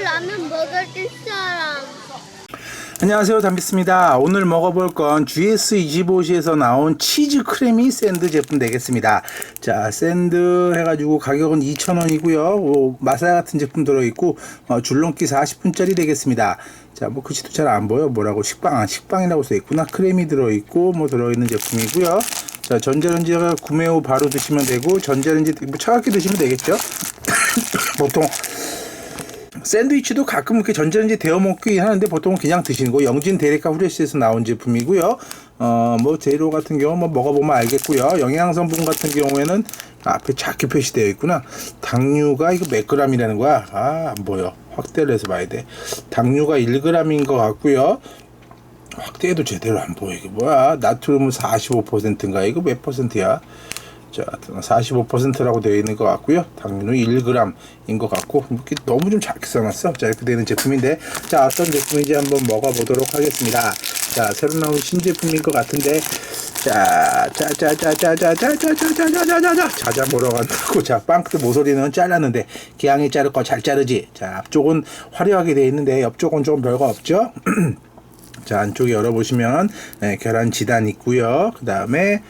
라면 먹을 사람. 안녕하세요. 담비스입니다. 오늘 먹어볼 건 GS25시에서 나온 치즈 크래미 샌드 제품 되겠습니다. 자 샌드 해가지고 가격은 2,000원이고요. 마사야 같은 제품 들어있고 어, 줄넘기 40분짜리 되겠습니다. 자뭐 글씨도 잘 안 보여. 뭐라고 식빵 아, 식빵이라고 써있구나. 크래미 들어있고 뭐 들어있는 제품이고요. 자 전자레인지가 구매 후 바로 드시면 되고 전자레인지 뭐 차갑게 드시면 되겠죠? 보통 샌드위치도 가끔 이렇게 전자레인지 데워 먹긴 하는데 보통은 그냥 드시는 거 영진 데리카 후레쉬에서 나온 제품이고요. 어, 뭐 재료 같은 경우 뭐 먹어보면 알겠고요. 영양 성분 같은 경우에는 앞에 작게 표시되어 있구나. 당류가 이거 몇 g이라는 거야? 아, 안 보여. 확대를 해서 봐야 돼. 당류가 1g인 것 같고요. 확대해도 제대로 안 보여. 이게 뭐야? 나트륨은 45%인가? 이거 몇 퍼센트야? 자, 45%라고 되어 있는 것 같고요. 당류는 1g인 것 같고 이렇게 너무 좀 작게 써놨어. 자, 이렇게 되는 제품인데, 자, 어떤 제품인지 한번 먹어보도록 하겠습니다. 자, 새로 나온 신제품인 것 같은데, 자, 자, 자, 자, 자, 자, 자, 자, 자, 자, 자, 자, 자, 자, 자자 보러 간다고. 자, 빵크 모서리는 잘랐는데 기왕이 자를 거 잘 자르지. 자, 앞쪽은 화려하게 되어 있는데 옆쪽은 좀 별거 없죠. 자 안쪽에 열어보시면 네, 계란 지단 있고요. 그 다음에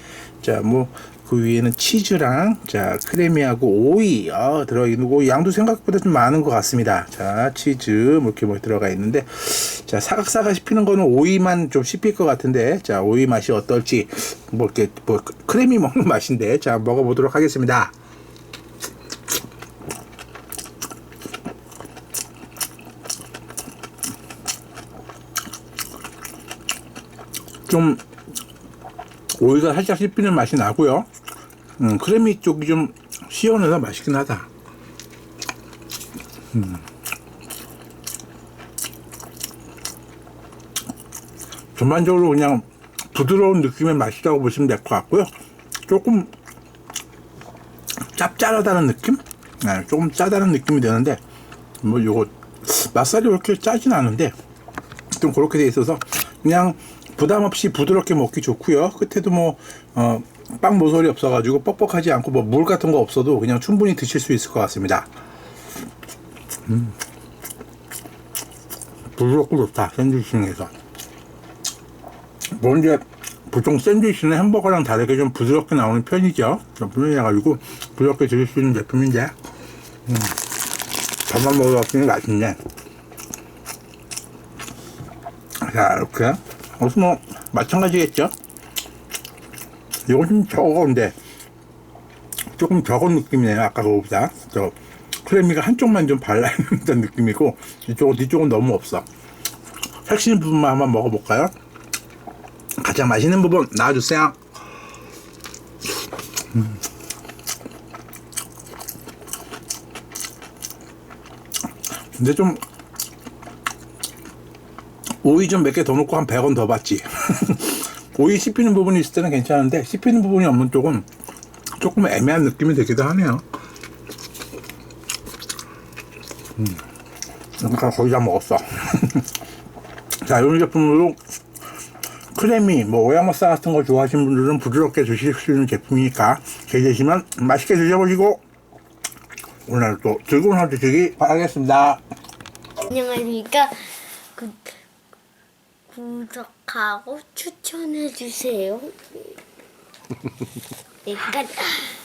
자 뭐 그 위에는 치즈랑 자 크래미하고 오이 어, 들어있는 거 양도 생각보다 좀 많은 것 같습니다. 자 치즈 뭐 이렇게 뭐 들어가 있는데 자 사각사각 씹히는 거는 오이만 좀 씹힐 것 같은데 자 오이 맛이 어떨지 뭐 이렇게 뭐 크래미 먹는 맛인데 자 먹어보도록 하겠습니다. 좀 오이가 살짝 씹히는 맛이 나고요. 음, 크래미 쪽이 좀 시원해서 맛있긴 하다. 음. 전반적으로 그냥 부드러운 느낌의 맛이라고 보시면 될 것 같고요. 조금 짭짤하다는 느낌? 네, 조금 짜다는 느낌이 드는데 뭐 요거 맛살이 그렇게 짜진 않은데 좀 그렇게 돼 있어서 그냥 부담 없이 부드럽게 먹기 좋고요. 끝에도 뭐 어, 빵 모서리 없어가지고 뻑뻑하지 않고 뭐 물 같은 거 없어도 그냥 충분히 드실 수 있을 것 같습니다. 음. 부드럽고 좋다 샌드위치 중에서. 뭐 이제 보통 샌드위치는 햄버거랑 다르게 좀 부드럽게 나오는 편이죠. 좀 편해가지고 부드럽게 드실 수 있는 제품인데 음. 밥만 먹어봤더니 맛있네. 자 이렇게 무슨 뭐 마찬가지겠죠 이건 좀 적은데 조금 적은 느낌이네요. 아까 그거보다. 저 크래미가 한쪽만 좀 발라있는 느낌이고 이쪽은 뒤쪽은 너무 없어. 핵심 부분만 한번 먹어볼까요? 가장 맛있는 부분 나와주세요. 음. 근데 좀 오이 좀 몇 개 더 넣고 한 100원 더 받지. 오이 씹히는 부분이 있을 때는 괜찮은데 씹히는 부분이 없는 쪽은 조금 애매한 느낌이 되기도 하네요. 음. 그러니까 거의 다 먹었어. 자, 이런 제품으로 크래미, 뭐 오야마사 같은 거 좋아하시는 분들은 부드럽게 드실 수 있는 제품이니까 계시면 맛있게 드셔보시고 오늘도 즐거운 하루 되시기 바라겠습니다. 안녕하십니까. 구, 구독 하고 추천해 주세요. 네, 끝.